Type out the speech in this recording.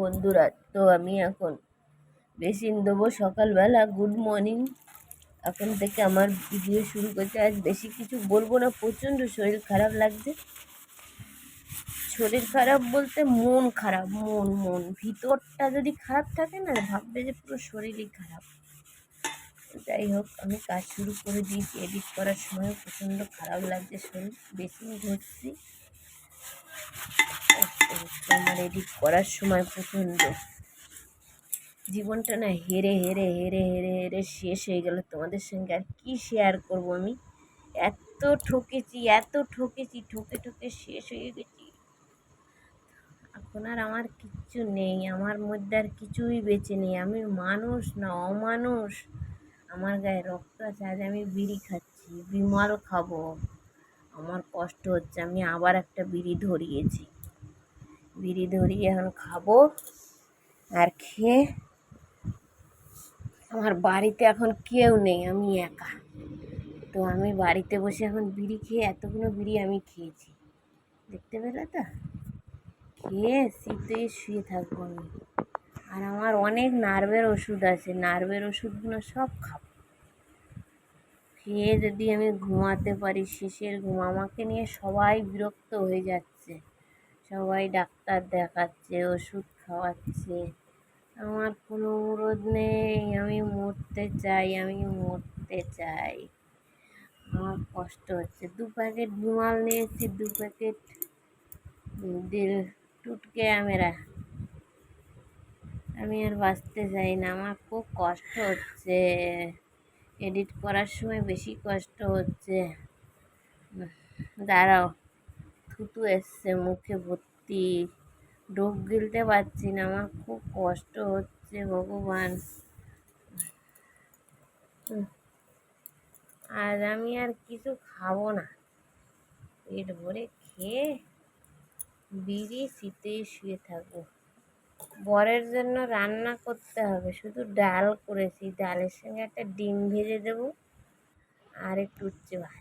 বন্ধুরা, তো আমি এখন বেসিন দেবো সকালবেলা। গুড মর্নিং এখন থেকে আমার ভিডিও শুরু করতে আজ বেশি কিছু বলব না, প্রচণ্ড শরীর খারাপ লাগছে। শরীর খারাপ বলতে মন খারাপ, মন মন। ভিতরটা যদি খারাপ থাকে না, ভাববে যে পুরো শরীরই খারাপ। যাই হোক, আমি কাজ শুরু করে দিয়েছি এডিট করার সময় প্রচণ্ড খারাপ লাগছে শরীর। বেশি ঘুরছি আমার এডিট করার সময় প্রচণ্ড। জীবনটা না হেরে হেরে হেরে হেরে হেরে শেষ হয়ে গেল। তোমাদের সঙ্গে আর কী শেয়ার করব আমি? এত ঠকেছি এত ঠকেছি, ঠকে ঠকে শেষ হয়ে গেছি। এখন আর আমার কিচ্ছু নেই, আমার মধ্যে আর কিছুই বেঁচে নেই। আমি মানুষ না অমানুষ। আমার গায়ে রক্ত আছে, আজ আমি বিড়ি খাচ্ছি, বিমল খাব। আমার কষ্ট হচ্ছে, আমি আবার একটা বিড়ি ধরিয়েছি। বিড়ি ধরিয়ে এখন খাব আর খেয়ে আমার বাড়িতে এখন কেউ নেই, আমি একা। তো আমি বাড়িতে বসে এখন বিড়ি খেয়ে এতগুলো বিড়ি আমি খেয়েছি। দেখতে পেলে তো? খেয়ে শীতে শুয়ে থাকব আমি। আর আমার অনেক নার্ভের ওষুধ আছে, নার্ভের ওষুধগুলো সব খাব। খেয়ে যদি আমি ঘুমাতে পারি শেষের ঘুম আমাকে নিয়ে সবাই বিরক্ত হয়ে যাচ্ছে। সবাই ডাক্তার দেখাচ্ছে, ওষুধ খাওয়াচ্ছে। আমার কোনো অনুরোধ নেই, আমি মরতে চাই, আমি মরতে চাই। আমার কষ্ট হচ্ছে। দু প্যাকেট বিমাল নিয়েছি, দু প্যাকেট দিল টুটকে আমেরা আমি আর বাঁচতে চাই না, আমার খুব কষ্ট হচ্ছে। এডিট করার সময় বেশি কষ্ট হচ্ছে। দাঁড়াও। থুতু এসছে, মুখে ভর্তি। ডোক গিলতে পারছি না, আমার খুব কষ্ট হচ্ছে ভগবান। আজ আমি আর কিছু খাব না। পেট ভরে খেয়ে বিড়ি শীতে শুয়ে থাকব। বরের জন্য রান্না করতে হবে। শুধু ডাল করেছি। ডালের সঙ্গে একটা ডিম ভেজে দেবো। আর একটু উচ্ছে ভাত।